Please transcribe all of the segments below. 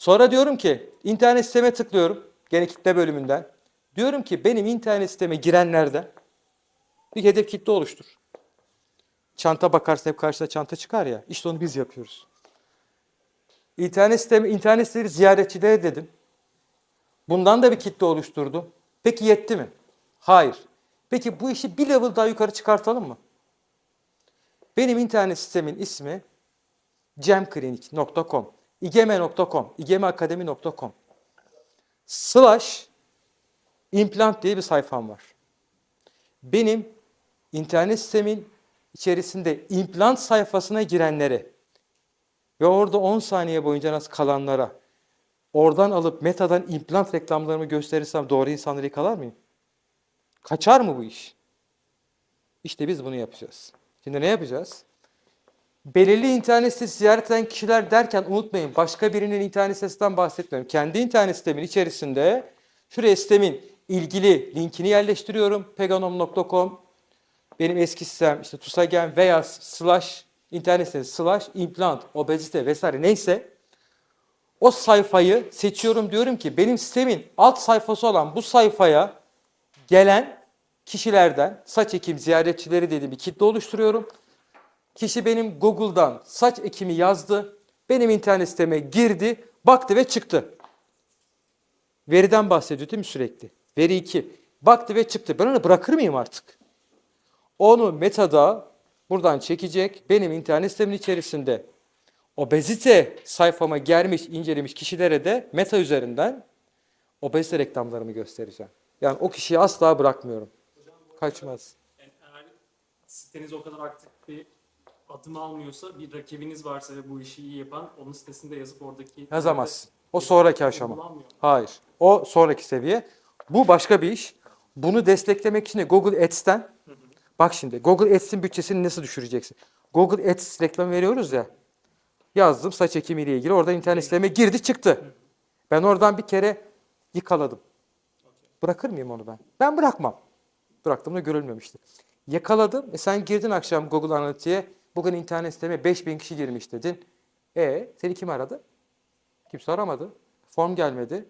Sonra diyorum ki internet siteme tıklıyorum. Gene kitle bölümünden. Diyorum ki benim internet siteme girenlerden bir hedef kitle oluştur. Çanta bakarsın hep karşıda çanta çıkar ya. İşte onu biz yapıyoruz. İnternet sitemi, internet siteleri ziyaretçilere dedim. Bundan da bir kitle oluşturdum. Peki yetti mi? Hayır. Peki bu işi bir level daha yukarı çıkartalım mı? Benim internet sitemin ismi cemklinik.com, igeme.com, igemeakademi.com slash implant diye bir sayfam var. Benim internet sistemin içerisinde implant sayfasına girenlere ve orada 10 saniye boyunca nasıl kalanlara oradan alıp metadan implant reklamlarımı gösterirsem doğru insanları yakalar mıyım? Kaçar mı bu iş? İşte biz bunu yapacağız. Şimdi ne yapacağız? Belirli internet sitesi ziyaret eden kişiler derken unutmayın başka birinin internet sitesinden bahsetmiyorum. Kendi internet sitemin içerisinde şuraya sitemin ilgili linkini yerleştiriyorum. peganom.com benim eski sistem işte Tusagen veya slash internet sitesi slash implant, obezite vesaire neyse o sayfayı seçiyorum diyorum ki benim sistemin alt sayfası olan bu sayfaya gelen kişilerden saç ekim ziyaretçileri dediğim bir kitle oluşturuyorum. Kişi benim Google'dan saç ekimi yazdı. Benim internet siteme girdi, baktı ve çıktı. Veriden bahsediyor değil mi sürekli? Veri 2. Baktı ve çıktı. Ben onu bırakır mıyım artık? Onu metada buradan çekecek. Benim internet sitemin içerisinde obezite sayfama gelmiş, incelemiş kişilere de meta üzerinden obezite reklamlarımı göstereceğim. Yani o kişiyi asla bırakmıyorum. Kaçmaz. Yani siteniz o kadar aktif bir adım almıyorsa bir rakibiniz varsa ve bu işi iyi yapan onun sitesinde yazıp oradaki Yazamazsın. O sonraki aşama. Hayır. O sonraki seviye. Bu başka bir iş. Bunu desteklemek için de Google Ads'ten bak şimdi Google Ads'in bütçesini nasıl düşüreceksin? Google Ads reklamı veriyoruz ya. Yazdım saç ekimiyle ilgili. Oradan internet siteme girdi çıktı. Ben oradan bir kere yıkaladım. Bırakır mıyım onu ben? Ben bırakmam. Bıraktığımda görülmemişti. Yakaladım. E sen girdin akşam Google Analytics'e. Bugün internet siteme 5000 kişi girmiş dedin. E seni kim aradı? Kimse aramadı. Form gelmedi.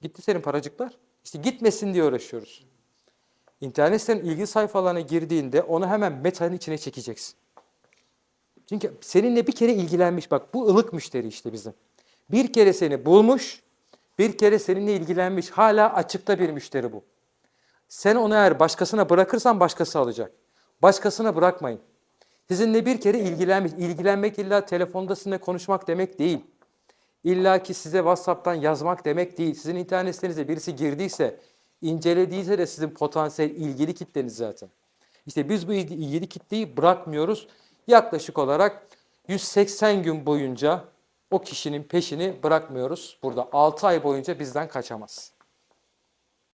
Gitti senin paracıklar. İşte gitmesin diye uğraşıyoruz. İnternet sitenin ilgili sayfalarına girdiğinde onu hemen metanın içine çekeceksin. Çünkü seninle bir kere ilgilenmiş. Bak bu ılık müşteri işte bizim. Bir kere seni bulmuş, bir kere seninle ilgilenmiş. Hala açıkta bir müşteri bu. Sen onu eğer başkasına bırakırsan başkası alacak. Başkasına bırakmayın. Sizinle bir kere ilgilenmiş. İlgilenmek illa telefonda sizinle konuşmak demek değil. İlla ki size WhatsApp'tan yazmak demek değil. Sizin internet sitenize birisi girdiyse, incelediyse de sizin potansiyel ilgili kitleniz zaten. İşte biz bu ilgi- ilgili kitleyi bırakmıyoruz. Yaklaşık olarak 180 gün boyunca o kişinin peşini bırakmıyoruz. Burada 6 ay boyunca bizden kaçamaz.